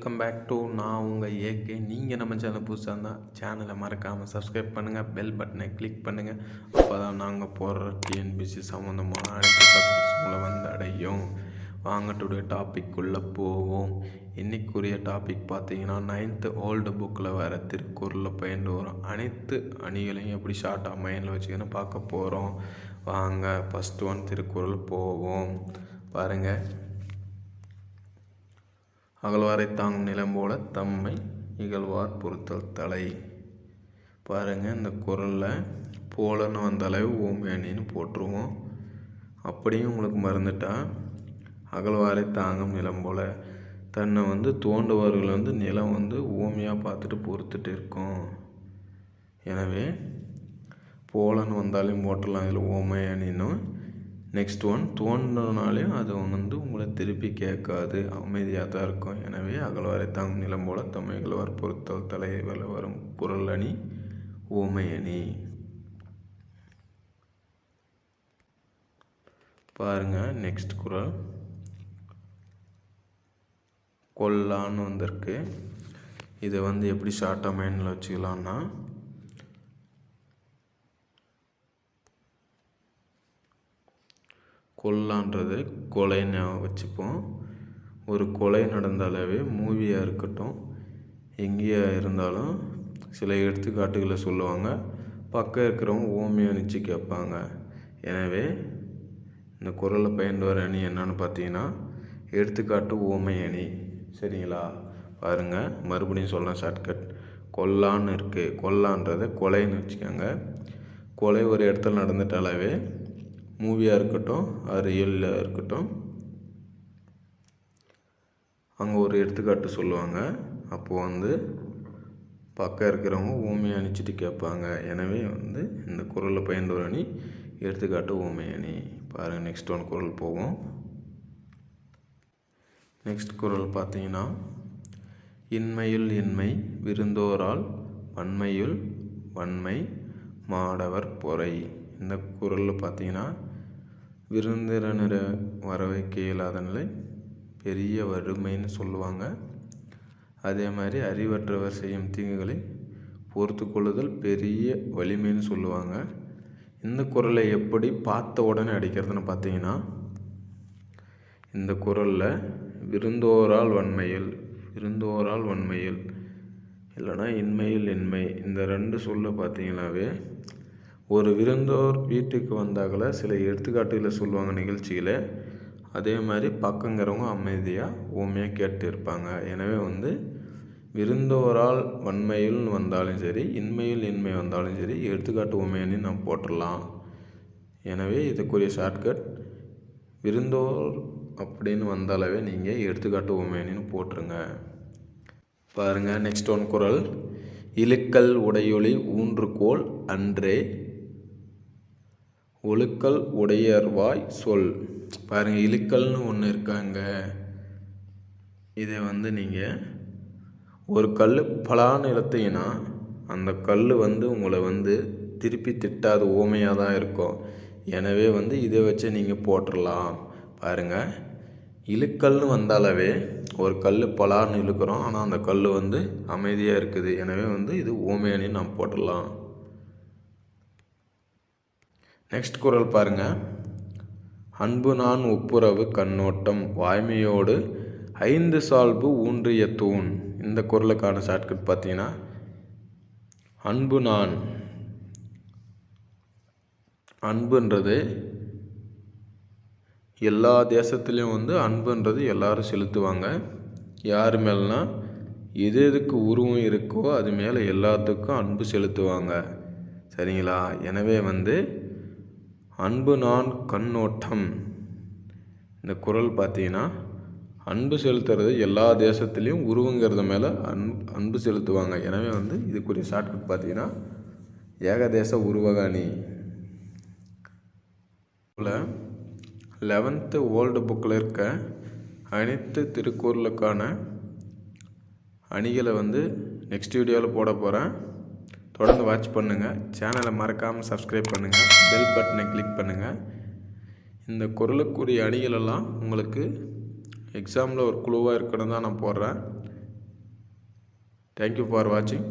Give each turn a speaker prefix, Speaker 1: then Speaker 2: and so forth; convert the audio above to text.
Speaker 1: welcome back to நான் உங்கள் AK நீங்கள் நம்ம சேனல் புதுசாக இருந்தால் சேனலை மறக்காமல் சப்ஸ்கிரைப் பண்ணுங்கள் பெல் பட்டனை கிளிக் பண்ணுங்கள் அப்போ தான் நாங்கள் போகிற டிஎன்பிசி சம்மந்தமான அனைத்து வந்து அடையும் வாங்கட்டுடைய டாப்பிக்குள்ளே போவோம் இன்றைக்குரிய டாபிக் பார்த்தீங்கன்னா நைன்த்து ஓல்டு புக்கில் வர திருக்குறளில் பயின்று வரும் அனைத்து அணிகளையும் எப்படி ஷார்ட்டாக மைண்டில் வச்சுக்கணும் பார்க்க போகிறோம் வாங்க ஃபஸ்ட் ஒன் திருக்குறள் போவோம் பாருங்கள் அகழ்வாரை தாங்கும் நிலம் போல தம்மை இகழ்வார் பொறுத்தல் தலை பாருங்கள் இந்த குரலில் போலன்னு வந்தாலே ஓமேனின்னு போட்டுருவோம் அப்படியும் உங்களுக்கு மறந்துட்டால் அகழ்வாரை தாங்கும் நிலம் போல் தன்னை வந்து தோண்டுபவர்கள் வந்து நிலம் வந்து ஊமையாக பார்த்துட்டு பொறுத்துட்டு இருக்கும் எனவே போலன்னு வந்தாலையும் போட்டலாம் இதில் ஓமை அணினும் நெக்ஸ்ட் ஒன் தோன்றினாலையும் அது வந்து உங்களை திருப்பி கேட்காது அமைதியாக தான் இருக்கும் எனவே அகழ்வாரை தாங்கும் நிலம் போல தம்மைகளவர் பொறுத்தால் தலைவர் வரும் குரல் அணி ஓமை அணி பாருங்கள் நெக்ஸ்ட் குரல் கொல்லான்னு வந்திருக்கு இதை வந்து எப்படி ஷார்ட்டாக மைண்டில் வச்சுக்கலான்னா கொல்லான்றது கொலைன்னு வச்சுப்போம் ஒரு கொலை நடந்தாலே மூவியாக இருக்கட்டும் எங்கேயா இருந்தாலும் சில எடுத்துக்காட்டுகளை சொல்லுவாங்க பக்கம் இருக்கிறவங்க ஓமியோனிச்சு கேட்பாங்க எனவே இந்த குரலை பயின்று வர அணி என்னன்னு பார்த்தீங்கன்னா எடுத்துக்காட்டு ஓமை அணி சரிங்களா பாருங்கள் மறுபடியும் சொல்லலாம் ஷார்ட்கட் கொல்லான்னு இருக்குது கொல்லான்றதை கொலைன்னு வச்சுக்கோங்க கொலை ஒரு இடத்துல நடந்துட்டாலாவே மூவியாக இருக்கட்டும் அறியலில் இருக்கட்டும் அங்கே ஒரு எடுத்துக்காட்டு சொல்லுவாங்க அப்போது வந்து பக்கம் இருக்கிறவங்க ஊமை அணிச்சிட்டு கேட்பாங்க எனவே வந்து இந்த குரலில் பயின்ற ஒரு அணி எடுத்துக்காட்டு ஊமை அணி பாருங்கள் நெக்ஸ்ட் ஒன் குரல் போவோம் நெக்ஸ்ட் குரல் பார்த்தீங்கன்னா இன்மையுள் இன்மை விருந்தோரால் வன்மையுள் வன்மை மாடவர் பொறை இந்த குரலில் பார்த்தீங்கன்னா விருந்தினரை வரவைக்க இயலாத நிலை பெரிய வறுமைன்னு சொல்லுவாங்க அதே மாதிரி அறிவற்றவர் செய்யும் தீங்குகளை பொறுத்து கொள்ளுதல் பெரிய வலிமைன்னு சொல்லுவாங்க இந்த குரலை எப்படி பார்த்த உடனே அடிக்கிறதுன்னு பார்த்தீங்கன்னா இந்த குரலில் விருந்தோரால் வன்மையில் விருந்தோரால் வன்மையில் இல்லைனா இன்மையில் இன்மை இந்த ரெண்டு சொல்ல பார்த்தீங்கன்னாவே ஒரு விருந்தோர் வீட்டுக்கு வந்தாக்கில் சில எடுத்துக்காட்டுகளை சொல்லுவாங்க நிகழ்ச்சியில் அதே மாதிரி பக்கங்கிறவங்க அமைதியாக ஊமையாக கேட்டு இருப்பாங்க எனவே வந்து விருந்தோரால் வன்மையில் வந்தாலும் சரி இன்மையில் இன்மை வந்தாலும் சரி எடுத்துக்காட்டு உமையணி நாம் போட்டுடலாம் எனவே இதுக்குரிய ஷார்ட்கட் விருந்தோர் அப்படின்னு வந்தாலவே நீங்கள் எடுத்துக்காட்டு உமையணின்னு போட்டுருங்க பாருங்கள் நெக்ஸ்ட் ஒன் குரல் இழுக்கல் உடையொளி ஊன்றுகோல் அன்றே ஒழுக்கல் உடையர்வாய் சொல் பாருங்கள் இழுக்கல்னு ஒன்று இருக்காங்க இதை வந்து நீங்கள் ஒரு கல் பலான இழுத்தீங்கன்னா அந்த கல் வந்து உங்களை வந்து திருப்பி திட்டாத ஓமையாக தான் இருக்கும் எனவே வந்து இதை வச்சு நீங்கள் போட்டுடலாம் பாருங்கள் இழுக்கல்னு வந்தாலவே ஒரு கல் பலான்னு இழுக்கிறோம் ஆனால் அந்த கல் வந்து அமைதியாக இருக்குது எனவே வந்து இது ஓமையானு நாம் போட்டுடலாம் நெக்ஸ்ட் குரல் பாருங்கள் அன்பு நான் ஒப்புரவு கண்ணோட்டம் வாய்மையோடு ஐந்து சால்பு ஊன்றிய தூண் இந்த குரலுக்கான ஷார்ட்கட் பார்த்தீங்கன்னா அன்பு நான் அன்புன்றது எல்லா தேசத்துலேயும் வந்து அன்புன்றது எல்லாரும் செலுத்துவாங்க யார் மேலனா எது எதுக்கு உருவம் இருக்கோ அது மேலே எல்லாத்துக்கும் அன்பு செலுத்துவாங்க சரிங்களா எனவே வந்து அன்பு நான் கண்ணோட்டம் இந்த குரல் பார்த்தீங்கன்னா அன்பு செலுத்துறது எல்லா தேசத்துலேயும் உருவங்கிறது மேலே அன் அன்பு செலுத்துவாங்க எனவே வந்து இதுக்குரிய ஷார்ட்கட் பார்த்தீங்கன்னா ஏகதேச உருவகாணி போல் லெவன்த்து ஓல்டு புக்கில் இருக்க அனைத்து திருக்குறளுக்கான அணிகளை வந்து நெக்ஸ்ட் வீடியோவில் போட போகிறேன் தொடர்ந்து வாட்ச் பண்ணுங்கள் சேனலை மறக்காமல் சப்ஸ்கிரைப் பண்ணுங்கள் பெல் பட்டனை கிளிக் பண்ணுங்கள் இந்த குரலுக்குரிய அணிகளெல்லாம் உங்களுக்கு எக்ஸாமில் ஒரு குழுவாக இருக்கணும் தான் நான் போடுறேன் தேங்க்யூ ஃபார் வாட்சிங்